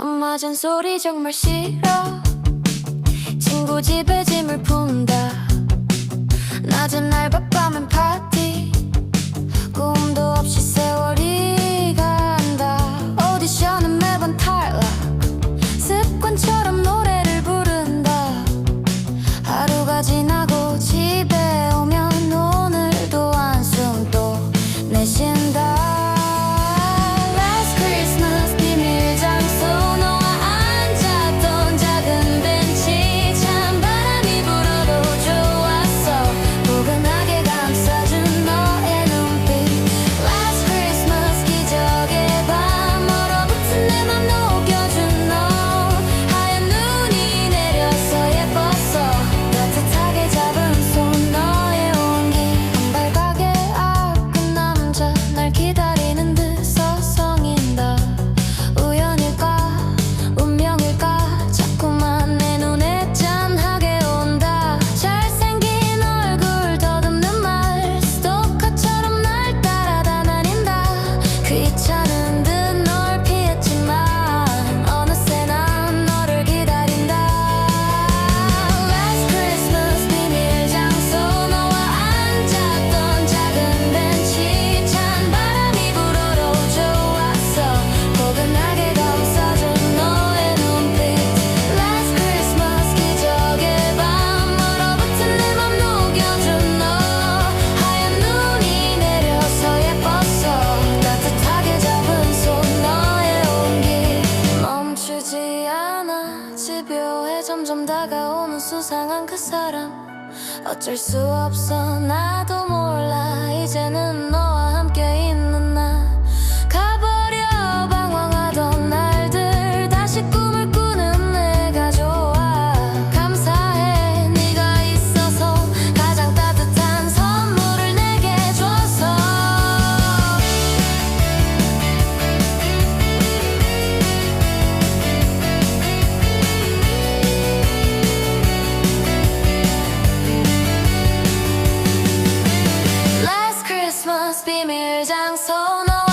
엄마 잔소리 정말 싫어. 친구 집에 짐을 푼다. 집요해 점점 다가오는 수상한 그 사람. 어쩔 수 없어 나도 비밀 장소 너